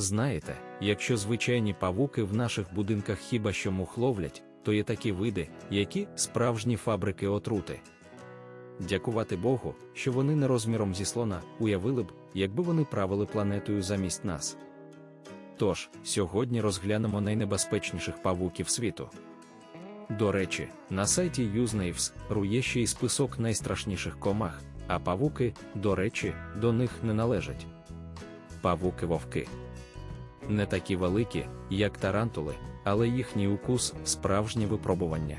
Знаєте, якщо звичайні павуки в наших будинках хіба що мух ловлять, то є такі види, які справжні фабрики отрути. Дякувати Богу, що вони не розміром зі слона уявили б, якби вони правили планетою замість нас. Тож, сьогодні розглянемо найнебезпечніших павуків світу. До речі, на сайті UseNaves є ще й список найстрашніших комах, а павуки, до речі, до них не належать. Павуки-вовки не такі великі, як тарантули, але їхній укус справжнє випробування.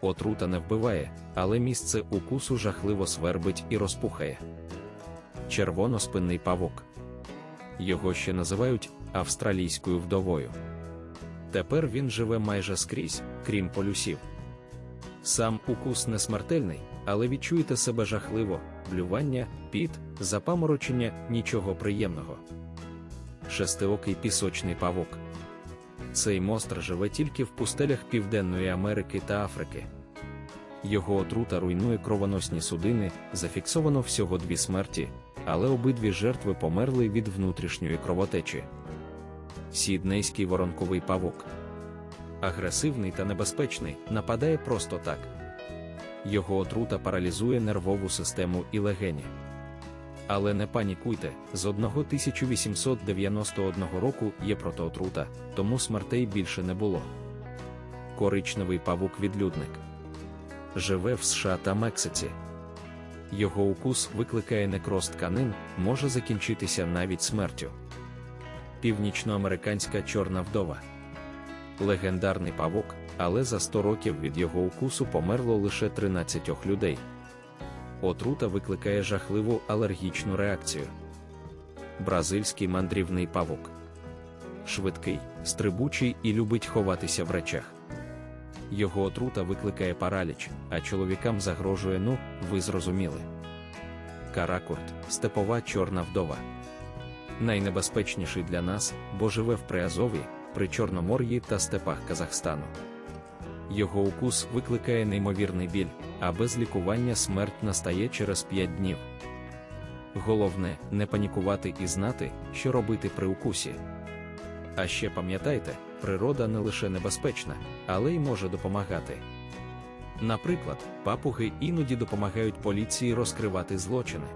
Отрута не вбиває, але місце укусу жахливо свербить і розпухає. Червоноспинний павук. Його ще називають австралійською вдовою. Тепер він живе майже скрізь, крім полюсів. Сам укус не смертельний, але відчуєте себе жахливо, блювання, піт, запаморочення нічого приємного. Шестиокий пісочний павук. Цей монстр живе тільки в пустелях Південної Америки та Африки. Його отрута руйнує кровоносні судини, зафіксовано всього дві смерті, але обидві жертви померли від внутрішньої кровотечі. Сіднейський воронковий павук. Агресивний та небезпечний, нападає просто так. Його отрута паралізує нервову систему і легені. Але не панікуйте, з 1891 року є протиотрута, тому смертей більше не було. Коричневий павук-відлюдник живе в США та Мексиці. Його укус викликає некроз тканин, може закінчитися навіть смертю. Північноамериканська чорна вдова. Легендарний павук, але за 100 років від його укусу померло лише 13 людей. Отрута викликає жахливу алергічну реакцію. Бразильський мандрівний павук. Швидкий, стрибучий і любить ховатися в речах. Його отрута викликає параліч, а чоловікам загрожує ну, ви зрозуміли. Каракурт степова чорна вдова. Найнебезпечніший для нас, бо живе в Приазові, при Чорномор'ї та степах Казахстану. Його укус викликає неймовірний біль, а без лікування смерть настає через 5 днів. Головне не панікувати і знати, що робити при укусі. А ще пам'ятайте, природа не лише небезпечна, але й може допомагати. Наприклад, папуги іноді допомагають поліції розкривати злочини.